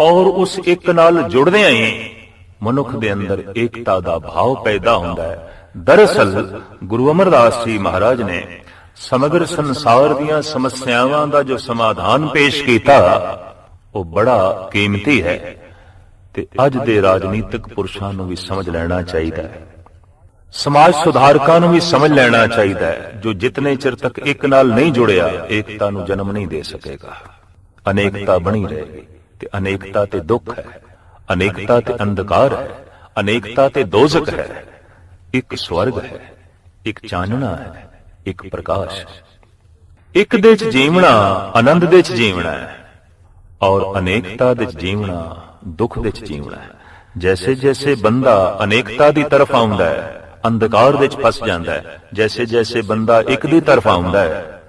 ਔਰ ਉਸ ਇੱਕ ਨਾਲ ਜੁੜਦਿਆਂ ਹੀ ਮਨੁੱਖ ਦੇ ਅੰਦਰ ਏਕਤਾ ਦਾ ਭਾਵ ਪੈਦਾ ਹੁੰਦਾ ਹੈ। ਦਰਅਸਲ, ਗੁਰੂ ਅਮਰਦਾਸ ਜੀ ਮਹਾਰਾਜ ਨੇ ਸਮਗਰ ਸੰਸਾਰ ਦੀਆਂ ਸਮੱਸਿਆਵਾਂ ਦਾ ਜੋ ਸਮਾਧਾਨ ਪੇਸ਼ ਕੀਤਾ, ਉਹ ਬੜਾ ਕੀਮਤੀ ਹੈ ਤੇ ਅੱਜ ਦੇ ਰਾਜਨੀਤਿਕ ਪੁਰਸ਼ਾਂ ਨੂੰ ਵੀ ਸਮਝ ਲੈਣਾ ਚਾਹੀਦਾ ਹੈ। ਸਮਾਜ ਸੁਧਾਰਕਾਂ ਨੂੰ ਵੀ ਸਮਝ ਲੈਣਾ ਚਾਹੀਦਾ ਹੈ, ਜੋ ਜਿਤਨੇ ਚਿਰ ਤੱਕ ਇੱਕ ਨਾਲ ਨਹੀਂ ਜੁੜਿਆ, ਏਕਤਾ ਨੂੰ ਜਨਮ ਨਹੀਂ ਦੇ ਸਕੇਗਾ। ਅਨੇਕਤਾ ਬਣੀ ਰਹੇਗੀ ਤੇ ਅਨੇਕਤਾ ਤੇ ਦੁੱਖ ਹੈ। ਅਨੇਕਤਾ ਤੇ ਅੰਧਕਾਰ ਹੈ, ਅਨੇਕਤਾ ਤੇ ਦੋਜ਼ਖ ਹੈ। ਇੱਕ ਸਵਰਗ ਹੈ, ਇੱਕ ਚਾਨਣਾ ਹੈ, ਇੱਕ ਪ੍ਰਕਾਸ਼ ਇੱਕ ਦੇ ਚ ਜੀਵਣਾ, ਆਨੰਦ ਦੇ ਚ ਜੀਵਣਾ ਹੈ। ਔਰ ਅਨੇਕਤਾ ਦੇ ਚ ਜੀਵਣਾ, ਦੁੱਖ ਦੇ ਚ ਜੀਵਣਾ ਹੈ। ਜੈਸੇ ਜੈਸੇ ਬੰਦਾ ਅਨੇਕਤਾ ਦੀ ਤਰਫ ਆਉਂਦਾ ਹੈ, ਅੰਧਕਾਰ ਵਿੱਚ ਫਸ ਜਾਂਦਾ ਹੈ। ਜੈਸੇ ਜੈਸੇ ਬੰਦਾ ਇੱਕ ਦੀ ਤਰਫ ਆਉਂਦਾ ਹੈ,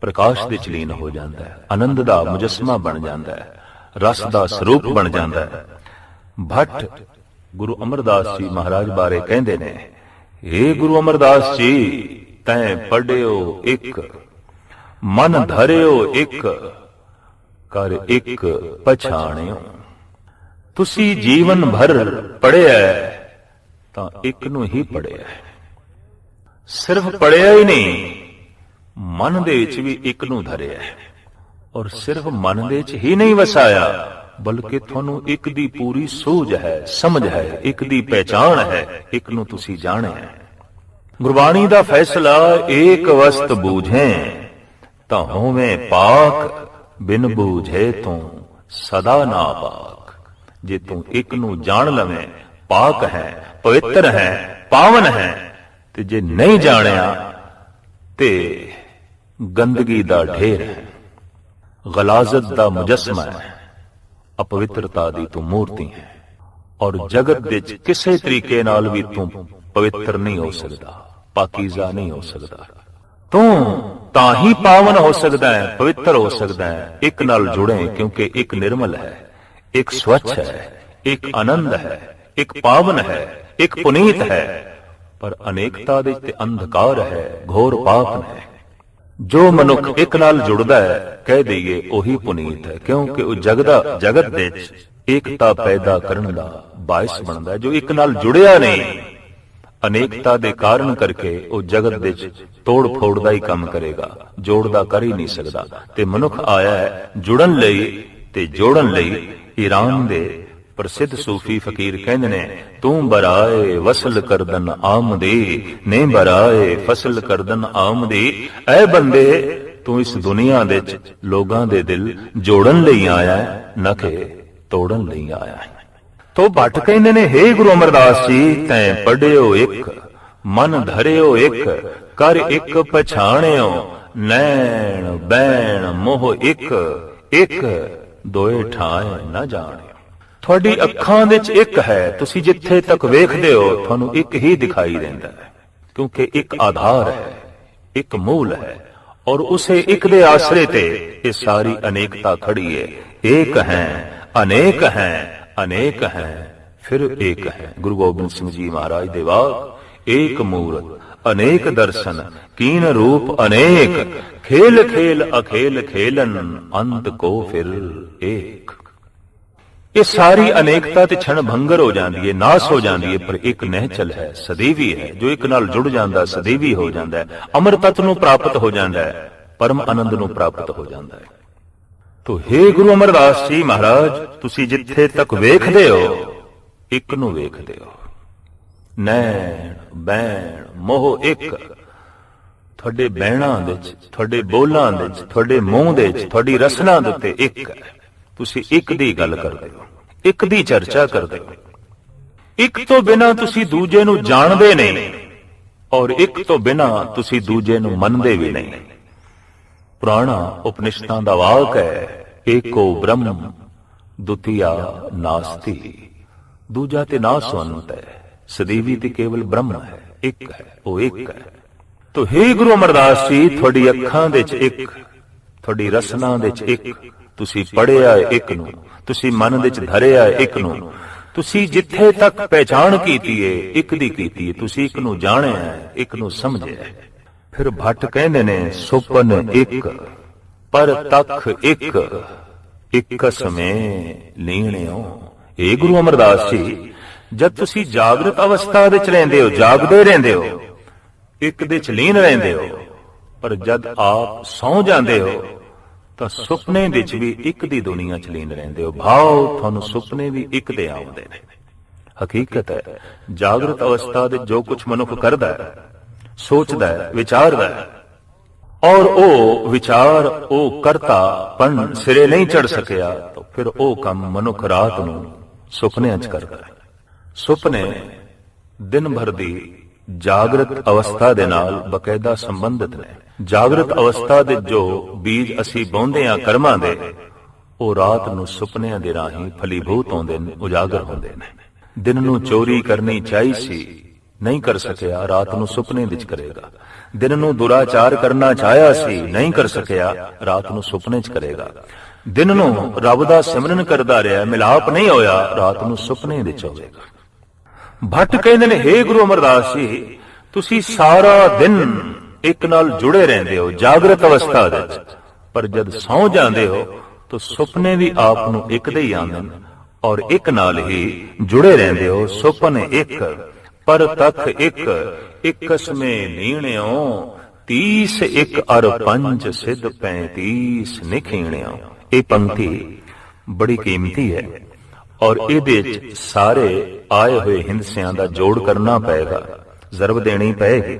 ਪ੍ਰਕਾਸ਼ ਦੇ ਚ ਲੀਨ ਹੋ ਜਾਂਦਾ ਹੈ, ਆਨੰਦ ਦਾ ਮੁਜਸਮਾ ਬਣ ਜਾਂਦਾ ਹੈ। ਰਸ ਦਾ ਸਰੂਪ ਬਣ ਜਾਂਦਾ ਹੈ। ਭੱਟ ਗੁਰੂ ਅਮਰਦਾਸ ਜੀ ਮਹਾਰਾਜ ਬਾਰੇ ਕਹਿੰਦੇ ਨੇ ਏ ਗੁਰੂ ਅਮਰਦਾਸ ਜੀ, ਤੈ ਪੜਿਓ ਇੱਕ, ਮਨ ਧਰਿਓ ਇੱਕ, ਕਰ ਇੱਕ ਪਛਾਣਿਓ। ਤੁਸੀਂ ਜੀਵਨ ਭਰ ਪੜਿਆ ਤਾਂ ਇੱਕ ਨੂੰ ਹੀ ਪੜਿਆ ਸਿਰਫ ਪੜਿਆ ਹੀ ਨਹੀਂ, ਮਨ ਦੇ ਵਿੱਚ ਵੀ ਇੱਕ ਨੂੰ ਧਰਿਆ ਹੈ। ਔਰ ਸਿਰਫ ਮਨ ਦੇ ਵਿੱਚ ਹੀ ਨਹੀਂ ਵਸਾਇਆ, ਬਲਕਿ ਤੁਹਾਨੂੰ ਇੱਕ ਦੀ ਪੂਰੀ ਸੋਝ ਹੈ, ਸਮਝ ਹੈ, ਇੱਕ ਦੀ ਪਹਿਚਾਣ ਹੈ, ਇੱਕ ਨੂੰ ਤੁਸੀਂ ਜਾਣਿਆ ਗੁਰਬਾਣੀ ਦਾ ਫੈਸਲਾ, ਏਕ ਵਸਤ ਬੂਝੇ, ਤਾਂ ਹੋਵੇਂ ਪਾਕ ਬਿਨ ਬੂਝੇ ਤੂੰ ਸਦਾ ਨਾ ਪਾਕ ਜੇ ਤੂੰ ਇੱਕ ਨੂੰ ਜਾਣ ਲਵੇਂ, ਪਾਕ ਹੈ, ਪਵਿੱਤਰ ਹੈ, ਪਾਵਨ ਹੈ, ਤੇ ਜੇ ਨਹੀਂ ਜਾਣਿਆ, ਤੇ ਗੰਦਗੀ ਦਾ ਢੇਰ ਹੈ। ਗਲਾਜ਼ਤ ਦਾ ਮੁਜਸਮਾ ਹੈ ਅਪਵਿੱਤਰਤਾ ਦੀ ਤੂੰ ਮੂਰਤੀ ਹੈ ਔਰ ਜਗਤ ਵਿੱਚ ਕਿਸੇ ਤਰੀਕੇ ਨਾਲ ਵੀ ਤੂੰ ਪਵਿੱਤਰ ਨਹੀਂ ਹੋ ਸਕਦਾ ਪਾਕੀਜ਼ਾ ਨਹੀਂ ਹੋ ਸਕਦਾ ਤੂੰ ਤਾਂ ਹੀ ਪਾਵਨ ਹੋ ਸਕਦਾ ਹੈ ਪਵਿੱਤਰ ਹੋ ਸਕਦਾ ਹੈ ਇੱਕ ਨਾਲ ਜੁੜੇ ਕਿਉਂਕਿ ਇੱਕ ਨਿਰਮਲ ਹੈ ਇੱਕ ਸਵੱਛ ਹੈ ਇੱਕ ਆਨੰਦ ਹੈ ਇੱਕ ਪਾਵਨ ਹੈ ਇੱਕ ਪੁਨੀਤ ਹੈ ਪਰ ਅਨੇਕਤਾ ਦੇ ਤੇ ਅੰਧਕਾਰ ਹੈ ਘੋਰ ਪਾਪ ਹੈ ਜੋ ਮਨੁੱਖ ਇੱਕ ਨਾਲ ਜੁੜਦਾ ਹੈ, ਕਹਿ ਦਈਏ ਉਹੀ ਪੁਨੀਤ ਹੈ, ਕਿਉਂਕਿ ਉਹ ਜਗਦਾ ਜਗਤ ਦੇ ਵਿੱਚ ਏਕਤਾ ਪੈਦਾ ਕਰਨ ਦਾ ਬਾਇਸ ਬਣਦਾ ਜੋ ਇੱਕ ਨਾਲ ਜੁੜਿਆ ਨਹੀਂ। ਅਨੇਕਤਾ ਦੇ ਕਾਰਨ ਕਰਕੇ ਉਹ ਜਗਤ ਵਿੱਚ ਤੋੜ ਫੋੜ ਦਾ ਹੀ ਕੰਮ ਕਰੇਗਾ ਜੋੜਦਾ ਕਰ ਹੀ ਨਹੀਂ ਸਕਦਾ। ਤੇ ਮਨੁੱਖ ਆਇਆ ਹੈ ਜੁੜਨ ਲਈ ਤੇ ਜੋੜਨ ਲਈ ਈਰਾਨ ਦੇ ਪ੍ਰਸਿੱਧ ਸੂਫੀ ਫਕੀਰ ਕਹਿੰਦੇ ਨੇ ਤੂੰ ਬਰਾਏ ਵਸਲ ਕਰਦਨ ਆਮਦੀ ਨੇ ਬਰਾਏ ਫਸਲ ਕਰਦਨ ਆਮਦੀ। ਐ ਬੰਦੇ ਤੂੰ ਇਸ ਦੁਨੀਆ ਦੇ ਵਿੱਚ ਲੋਕਾਂ ਦੇ ਦਿਲ ਜੋੜਨ ਲਈ ਆਇਆ ਹੈ ਨਾ ਕਿ ਤੋੜਨ ਲਈ ਆਇਆ ਹੈ। ਤੋ ਭੱਟ ਕਹਿੰਦੇ ਨੇ ਹੇ ਗੁਰੂ ਅਮਰਦਾਸ ਜੀ ਤੈਂ ਪੜਿਓ ਇੱਕ ਮਨ ਧਰਿਓ ਇੱਕ ਕਰ ਇੱਕ ਪਛਾਣਿਓ ਨੈਣ ਬੈਣ ਮੋਹ ਇੱਕ ਇੱਕ ਦੋਏ ਠਾਏ ਨਾ ਜਾਣਿਓ। ਤੁਹਾਡੀ ਅੱਖਾਂ ਵਿੱਚ ਇੱਕ ਹੈ, ਤੁਸੀਂ ਜਿੱਥੇ ਤੱਕ ਵੇਖਦੇ ਹੋ, ਤੁਹਾਨੂੰ ਇੱਕ ਹੀ ਦਿਖਾਈ ਦਿੰਦਾ ਹੈ, ਕਿਉਂਕਿ ਇੱਕ ਆਧਾਰ ਹੈ, ਇੱਕ ਮੂਲ ਹੈ, ਔਰ ਉਸੇ ਇੱਕ ਦੇ ਆਸਰੇ ਤੇ ਇਹ ਸਾਰੀ ਅਨੇਕਤਾ ਖੜੀ ਹੈ, ਏਕ ਹੈ, ਅਨੇਕ ਹੈ ਅਨੇਕ ਹੈ, ਫਿਰ ਏਕ ਹੈ। ਗੁਰੂ ਗੋਬਿੰਦ ਸਿੰਘ ਜੀ ਮਹਾਰਾਜ ਦੇ ਵਾਕ, ਏਕ ਮੂਰਤ, ਅਨੇਕ ਦਰਸ਼ਨ, ਕੀਨ ਰੂਪ ਅਨੇਕ, ਖੇਲ ਖੇਲ ਅਖੇਲ ਖੇਲਨ, ਅੰਤ ਕੋ ਫਿਰ ਏਕ। ਇਹ ਸਾਰੀ ਅਨੇਕਤਾ ਤੇ ਛਣ ਭੰਗਰ ਹੋ ਜਾਂਦੀ ਹੈ ਨਾਸ ਹੋ ਜਾਂਦੀ ਹੈ ਪਰ ਇੱਕ ਨਹਿਚਲ ਹੈ, ਸਦੀਵੀ ਹੈ, ਜੋ ਇੱਕ ਨਾਲ ਜੁੜ ਜਾਂਦਾ, ਸਦੀਵੀ ਹੋ ਜਾਂਦਾ ਹੈ, ਅਮਰ ਤਤ ਨੂੰ ਪ੍ਰਾਪਤ ਹੋ ਜਾਂਦਾ ਹੈ, ਪਰਮ ਆਨੰਦ ਨੂੰ ਪ੍ਰਾਪਤ ਹੋ ਜਾਂਦਾ ਹੈ। ਤੋ हे ਗੁਰੂ ਅਮਰਦਾਸ ਜੀ ਮਹਾਰਾਜ, ਤੁਸੀਂ ਜਿੱਥੇ ਤੱਕ ਵੇਖਦੇ ਹੋ, ਇੱਕ ਨੂੰ ਵੇਖਦੇ ਹੋ। ਨੈਣ, ਬੈਣ, ਮੋਹ ਇੱਕ, ਤੁਹਾਡੇ ਬਹਿਣਾ ਵਿੱਚ, ਤੁਹਾਡੇ ਬੋਲਾਂ ਵਿੱਚ, ਤੁਹਾਡੇ ਮੂੰਹ ਦੇ ਵਿੱਚ, ਤੁਹਾਡੀ ਰਸਨਾ ਦੇ ਉੱਤੇ ਇੱਕ। ਹੈ ਤੁਸੀਂ ਇੱਕ ਦੀ ਗੱਲ ਕਰਦੇ ਹੋ, ਇੱਕ ਦੀ ਚਰਚਾ ਕਰਦੇ ਹੋ। ਇੱਕ ਤੋਂ ਬਿਨਾ ਤੁਸੀਂ ਦੂਜੇ ਨੂੰ ਜਾਣਦੇ ਨਹੀਂ ਔਰ ਇੱਕ ਤੋਂ ਬਿਨਾ ਤੁਸੀਂ ਦੂਜੇ ਨੂੰ ਮੰਨਦੇ ਵੀ ਨਹੀਂ। ਪੁਰਾਣਾ ਉਪਨਿਸ਼ਦਾਂ ਦਾ ਵਾਕ ਹੈ, ਏਕੋ ਬ੍ਰਹਮ ਦੁਤੀਆ ਨਾਸਤੀ। ਦੂਜਾ ਤੇ ਨਾਸਵੰਤ ਹੈ, ਸਦੀਵੀ ਤੇ ਕੇਵਲ ਬ੍ਰਹਮ ਹੈ, ਇੱਕ ਹੈ, ਉਹ ਇੱਕ ਹੈ। ਤੋ हे ਗੁਰੂ ਅਮਰਦਾਸ ਜੀ, ਤੁਹਾਡੀ ਅੱਖਾਂ ਦੇ ਵਿੱਚ ਇੱਕ, ਤੁਹਾਡੀ ਰਸਨਾ ਦੇ ਵਿੱਚ ਇੱਕ ਤੁਸੀਂ ਪੜਿਆ ਇੱਕ ਨੂੰ, ਤੁਸੀਂ ਮਨ ਵਿੱਚ ਧਰਿਆ ਇੱਕ ਨੂੰ, ਤੁਸੀਂ ਜਿੱਥੇ ਤੱਕ ਪਹਿਚਾਣ ਕੀਤੀ ਏ, ਇੱਕ ਦੀ ਕੀਤੀ ਏ, ਤੁਸੀਂ ਇੱਕ ਨੂੰ ਜਾਣਿਆ ਇੱਕ ਨੂੰ ਸਮਝਿਆ ਫਿਰ ਭੱਟ ਕਹਿੰਦੇ ਨੇ, ਸੁਪਨ ਇੱਕ, ਪਰ ਤਖ ਇੱਕ ਇੱਕ ਸਮੇਂ ਲੀਣਿਓ। ਏ ਗੁਰੂ ਅਮਰਦਾਸ ਜੀ, ਜਦ ਤੁਸੀਂ ਜਾਗਰਤ ਅਵਸਥਾ ਵਿੱਚ ਰਹਿੰਦੇ ਹੋ, ਜਾਗਦੇ ਰਹਿੰਦੇ ਹੋ, ਇੱਕ ਦੇ ਚ ਲੀਨ ਰਹਿੰਦੇ ਹੋ, ਪਰ ਜਦ ਆਪ ਸੌ ਜਾਂਦੇ ਹੋ ਤਾਂ ਸੁਪਨੇ ਵਿੱਚ ਵੀ ਇੱਕ ਦੀ ਦੁਨੀਆ ਚ ਲੀਨ ਰਹਿੰਦੇ ਹੋ। ਭਾਵ ਤੁਹਾਨੂੰ ਸੁਪਨੇ ਵੀ ਇੱਕ ਦੇ ਆਉਂਦੇ ਨੇ। ਹਕੀਕਤ ਹੈ, ਜਾਗਰਤ ਅਵਸਥਾ ਦੇ ਜੋ ਕੁਝ ਮਨੁੱਖ ਕਰਦਾ ਹੈ, ਸੋਚਦਾ ਹੈ, ਵਿਚਾਰਦਾ ਹੈ, ਔਰ ਉਹ ਵਿਚਾਰ, ਉਹ ਕਰਤਾ ਪਣ ਸਿਰੇ ਨਹੀਂ ਚੜ ਸਕਿਆ, ਤਾਂ ਫਿਰ ਉਹ ਕੰਮ ਮਨੁੱਖ ਰਾਤ ਨੂੰ ਸੁਪਨਿਆਂ 'ਚ ਕਰਦਾ ਹੈ। ਸੁਪਨੇ ਦਿਨ ਭਰ ਦੀ ਜਾਗਰਤ ਅਵਸਥਾ ਦੇ ਨਾਲ ਬਕਾਇਦਾ ਸੰਬੰਧਿਤ ਨੇ। ਜਾਗਰਤ ਅਵਸਥਾ ਦੇ ਜੋ ਬੀਜ ਅਸੀਂ ਬੋਂਦੇ ਆ ਕਰਮਾਂ ਦੇ, ਉਹ ਰਾਤ ਨੂੰ ਸੁਪਨਿਆਂ ਦੇ ਰਾਹੀਂ ਫਲੀਭੂਤ ਹੁੰਦੇ ਨੇ, ਉਜਾਗਰ ਹੁੰਦੇ ਨੇ। ਦਿਨ ਨੂੰ ਚੋਰੀ ਕਰਨੀ ਚਾਹੀ ਸੀ, ਨਹੀਂ ਕਰ ਸਕਿਆ, ਰਾਤ ਨੂੰ ਸੁਪਨੇ ਵਿੱਚ ਕਰੇਗਾ। ਦਿਨ ਨੂੰ ਦੁਰਾਚਾਰ ਕਰਨਾ ਚਾਹਿਆ ਸੀ, ਨਹੀਂ ਕਰ ਸਕਿਆ, ਰਾਤ ਨੂੰ ਸੁਪਨੇ 'ਚ ਕਰੇਗਾ। ਦਿਨ ਨੂੰ ਰੱਬ ਦਾ ਸਿਮਰਨ ਕਰਦਾ ਰਿਹਾ, ਮਿਲਾਪ ਨਹੀਂ ਹੋਇਆ, ਰਾਤ ਨੂੰ ਸੁਪਨੇ ਵਿੱਚ ਹੋਵੇਗਾ। ਭੱਟ ਕਹਿੰਦੇ ਨੇ हे ਗੁਰੂ ਅਮਰਦਾਸ ਜੀ, ਤੁਸੀਂ ਸਾਰਾ ਦਿਨ ਇੱਕ ਨਾਲ ਜੁੜੇ ਰਹਿੰਦੇ ਹੋ, ਜਾਗਰਤ ਅਵਸਥਾ ਵਿੱਚ। ਪਰ ਜਦ ਸੌ ਜਾਂਦੇ ਹੋ, ਤਾਂ ਸੁਪਨੇ ਵੀ ਆਪ ਨੂੰ ਇੱਕ ਦੇ ਹੀ ਆਉਂਦੇ ਨੇ। ਔਰ ਇੱਕ ਨਾਲ ਹੀ ਜੁੜੇ ਰਹਿੰਦੇ ਹੋ, ਸੁਪਨੇ ਇੱਕ, ਪਰ ਤਖ ਇੱਕ ਇੱਕ ਸਮੇ ਨੀਣਿਓ 30 ਇੱਕ ਅਰ ਪੰਜ ਸਿੱਧ 35 ਨਿਖੀਣਿਓ। ਇਹ ਪੰਕਤੀ ਬੜੀ ਕੀਮਤੀ ਹੈ। ਔਰ ਇਹਦੇ ਵਿੱਚ ਸਾਰੇ ਆਏ ਹੋਏ ਹਿੰਸਿਆਂ ਦਾ ਜੋੜ ਕਰਨਾ ਪਏਗਾ, ਜ਼ਰਬ ਦੇਣੀ ਪਏਗੀ।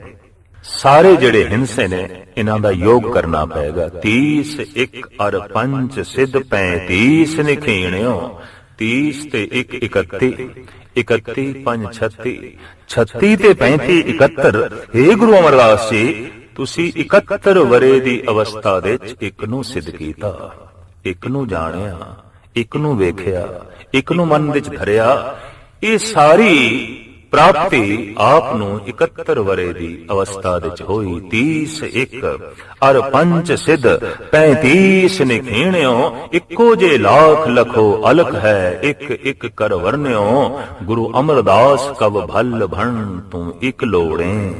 ਸਾਰੇ ਜਿਹੜੇ ਹਿੰਸੇ ਨੇ, ਇਹਨਾਂ ਦਾ ਯੋਗ ਕਰਨਾ ਪਏਗਾ। 30 1 ਅਰ 5 ਸਿੱਧ 35 ਨਿਖੇਣਿਓ 30 ਤੇ 1 31 31 5 36 36 ਤੇ 35 71 ਏ ਗੁਰੂ ਅਮਰਦਾਸ ਜੀ, ਤੁਸੀਂ 71 ਵਰੇ ਦੀ ਅਵਸਥਾ ਦੇ ਵਿੱਚ ਇੱਕ ਨੂੰ ਸਿੱਧ ਕੀਤਾ, ਇੱਕ ਨੂੰ ਜਾਣਿਆ। ਇੱਕ ਨੂੰ ਵੇਖਿਆ, ਇੱਕ ਨੂੰ ਮਨ ਵਿੱਚ ਧਰਿਆ, ਇਹ ਸਾਰੀ ਪ੍ਰਾਪਤੀ ਆਪ ਨੂੰ 71 ਵਰੇ ਦੀ ਅਵਸਥਾ ਵਿੱਚ ਹੋਈ। 30 ਇੱਕ, ਅਰ ਪੰਜ ਸਿੱਧ 35 ਨਿਖੇਣਿਓ, ਇੱਕੋ ਜੇ ਲੱਖ ਲਖੋ ਅਲਖ ਹੈ, ਇੱਕ ਇੱਕ ਕਰ ਵਰਨਿਓ ਗੁਰੂ ਅਮਰਦਾਸ ਕਵ ਭਲ ਭਣ ਤੂੰ ਇੱਕ ਲੋੜੇ,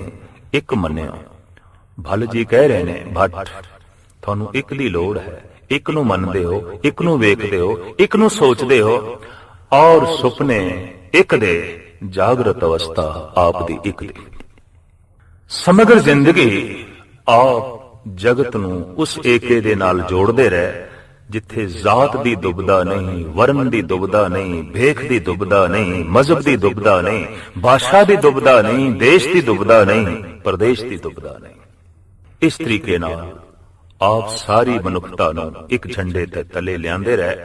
ਇੱਕ ਮੰਨਿਓ। ਭਲ ਜੀ ਕਹਿ ਰਹੇ ਨੇ, ਭੱਟ, ਤੁਹਾਨੂੰ ਇੱਕ ਦੀ ਲੋੜ ਹੈ। ਇੱਕ ਨੂੰ ਮੰਨਦੇ ਹੋ, ਇੱਕ ਨੂੰ ਵੇਖਦੇ ਹੋ, ਇੱਕ ਨੂੰ ਸੋਚਦੇ ਹੋ, ਔਰ ਸੁਪਨੇ ਇੱਕ ਦੇ ਜਾਗਰਤ ਅਵਸਥਾ ਆਪ ਦੀ ਇੱਕ ਦੀ। ਸਮਗਰ ਜ਼ਿੰਦਗੀ ਆਪ ਜਗਤ ਨੂੰ ਉਸ ਏਕੇ ਦੇ ਨਾਲ ਜੋੜਦੇ ਰਹੇ, ਜਿੱਥੇ ਜ਼ਾਤ ਦੀ ਦੁਬਦਾ ਨਹੀਂ ਵਰਨ ਦੀ ਦੁਬਦਾ ਨਹੀਂ, ਭੇਖ ਦੀ ਦੁਬਦਾ ਨਹੀਂ, ਮਜ਼ਹਬ ਦੀ ਦੁਬਦਾ ਨਹੀਂ, ਭਾਸ਼ਾ ਦੀ ਦੁਬਦਾ ਨਹੀਂ, ਦੇਸ਼ ਦੀ ਦੁਬਦਾ ਨਹੀਂ, ਪ੍ਰਦੇਸ਼ ਦੀ ਦੁਬਦਾ ਨਹੀਂ। ਇਸ ਤਰੀਕੇ ਨਾਲ ਆਪ ਸਾਰੀ ਮਨੁੱਖਤਾ ਨੂੰ ਇੱਕ ਝੰਡੇ ਤੇ ਤਲੇ ਲਿਆਂਦੇ ਰਹੇ।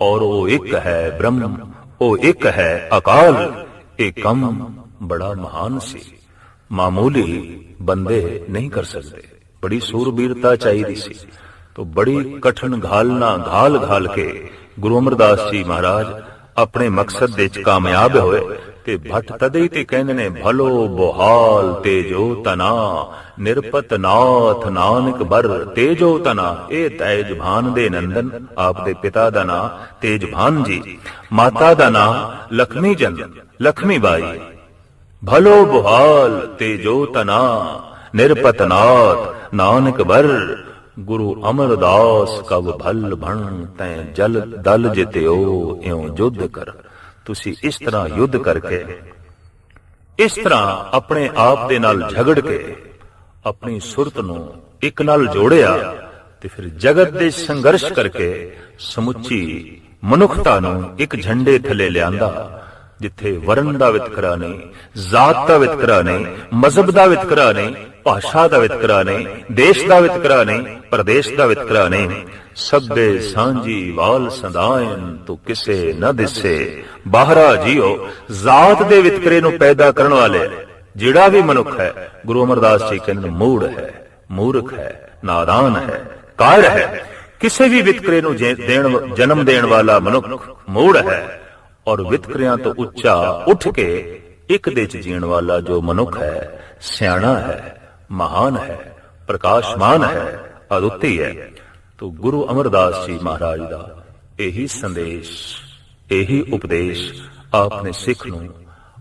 ਔਰ ਉਹ ਇੱਕ ਹੈ ਬ੍ਰਹਮ, ਉਹ ਇੱਕ ਹੈ ਅਕਾਲ। ਇਹ ਕੰਮ ਬੜਾ ਮਹਾਨ ਸੀ। ਮਾਮੂਲੀ ਬੰਦੇ ਨਹੀਂ ਕਰ ਸਕਦੇ। ਬੜੀ ਸੂਰਬੀਰਤਾ ਚਾਹੀਦੀ ਸੀ। ਤੋ ਬੜੀ ਕਠਨ ਘਾਲਨਾ ਘਾਲ ਘਾਲ ਕੇ ਗੁਰੂ ਅਮਰਦਾਸ ਜੀ ਮਹਾਰਾਜ ਆਪਣੇ ਮਕਸਦ ਦੇ ਵਿੱਚ ਕਾਮਯਾਬ ਹੋਏ। ਤੇ ਭੱਟ ਤਦੇ ਤੇ ਕਹਿੰਦੇ ਨੇ, ਭਲੋ ਬੋਹਾਲ ਤੇਜੋ ਤਨਾ, ਨਿਰਪਤ ਨਾਥ ਨਾਨਕ ਬਰ ਤੇਜੋ ਤਨਾ, ਇਹ ਤੇਜਭਾਨ ਦੇ ਨੰਦਨ, ਆਪ ਦੇ ਪਿਤਾ ਦਾ ਨਾਂ ਤੇਜਭਾਨ ਜੀ, ਮਾਤਾ ਦਾ ਨਾਂ ਲਖਮੀ ਜਨ ਲਖਮੀ ਬਾਈ। ਭਲੋ ਬਹਾਲ ਤੇਜੋ ਤਨਾ, ਨਿਰਪਤ ਨਾਥ ਨਾਨਕ ਬਰ, ਗੁਰੂ ਅਮਰਦਾਸ ਕਬ ਭਲ ਭਣ ਤੈ ਜਲ ਦਲ ਜਿਤਿਓ ਇਉ ਜੁਧ ਕਰ। ਤੁਸੀਂ ਇਸ ਤਰ੍ਹਾਂ ਯੁੱਧ ਕਰਕੇ ਇਸ ਤਰ੍ਹਾਂ ਆਪਣੇ ਆਪ ਦੇ ਨਾਲ ਝਗੜ ਕੇ ਆਪਣੀ ਸੁਰਤ ਨੂੰ ਇੱਕ ਨਾਲ ਜੋੜਿਆ ਤੇ ਫਿਰ ਜਗਤ ਦੇ ਸੰਘਰਸ਼ ਕਰਕੇ ਸਮੁੱਚੀ ਮਨੁੱਖਤਾ ਨੂੰ ਇੱਕ ਝੰਡੇ ਥੱਲੇ ਲਿਆਂਦਾ। ਜਿੱਥੇ ਵਰਨ ਦਾ ਵਿਤਕਰਾ ਨਹੀਂ ਜ਼ਾਤ ਦਾ ਵਿਤਕਰਾ ਨਹੀਂ ਮਜ਼ਹਬ ਦਾ ਵਿਤਕਰਾ ਨਹੀਂ ਭਾਸ਼ਾ ਦਾ ਵਿਤਕਰਾ ਨਹੀਂ ਦੇਸ਼ ਦਾ ਵਿਤਕਰਾ ਨਹੀਂ ਪ੍ਰਦੇਸ਼ ਦਾ ਵਿਤਕਰਾ ਨਹੀਂ ਸਭੇ ਸਾਂਝੀ ਵਾਲ ਸੰਦਾਇਨ ਤੂੰ ਕਿਸੇ ਨਾ ਦਿਸੇ। ਬਾਹਰਾ ਜੀਓ, ਜ਼ਾਤ ਦੇ ਵਿਤਕਰੇ ਨੂੰ ਪੈਦਾ ਕਰਨ ਵਾਲੇ, ਜਿਹੜਾ ਵੀ ਮਨੁੱਖ ਹੈ, ਗੁਰੂ ਅਮਰਦਾਸ ਜੀ ਕਹਿੰਦੇ ਮੂੜ ਹੈ, ਮੂਰਖ ਹੈ, ਨਾਦਾਨ ਹੈ ਕਾਇਰ ਹੈ। ਕਿਸੇ ਵੀ ਵਿਤਕਰੇ ਨੂੰ ਦੇਣ, ਜਨਮ ਦੇਣ ਵਾਲਾ ਮਨੁੱਖ ਮੂੜ ਹੈ। ਔਰ ਵਿਤਕਰਿਆਂ ਤੋਂ ਉੱਚਾ ਉੱਠ ਕੇ ਇੱਕ ਦੇ ਚ ਜੀਣ ਵਾਲਾ ਜੋ ਮਨੁੱਖ ਹੈ, ਸਿਆਣਾ ਹੈ, ਮਹਾਨ ਹੈ, ਪ੍ਰਕਾਸ਼ਮਾਨ ਹੈ, ਅਦੁੱਤੀ ਹੈ, ਤੋ ਗੁਰੂ ਅਮਰਦਾਸ ਜੀ ਮਹਾਰਾਜ ਦਾ ਇਹੀ ਸੰਦੇਸ਼, ਇਹੀ ਉਪਦੇਸ਼ ਆਪਨੇ ਸਿੱਖ ਨੂੰ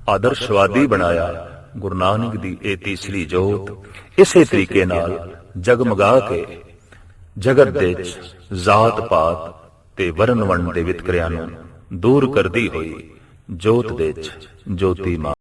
ਆਦਰਸ਼ਵਾਦੀ ਬਣਾਇਆ ਗੁਰੂ ਨਾਨਕ ਦੀ ਇਹ ਤੀਸਰੀ ਜੋਤ, ਇਸੇ ਤਰੀਕੇ ਨਾਲ ਜਗਮਗਾ ਕੇ ਜਗਤ ਦੇ ਜ਼ਾਤ ਪਾਤ ਤੇ ਵਰਨ ਵਣ ਦੇ ਵਿਤਕਰਿਆਂ ਨੂੰ ਦੂਰ ਕਰਦੀ ਹੋਈ ਜੋਤ ਦੇ ਵਿੱਚ ਜੋਤੀ ਮਾਂ।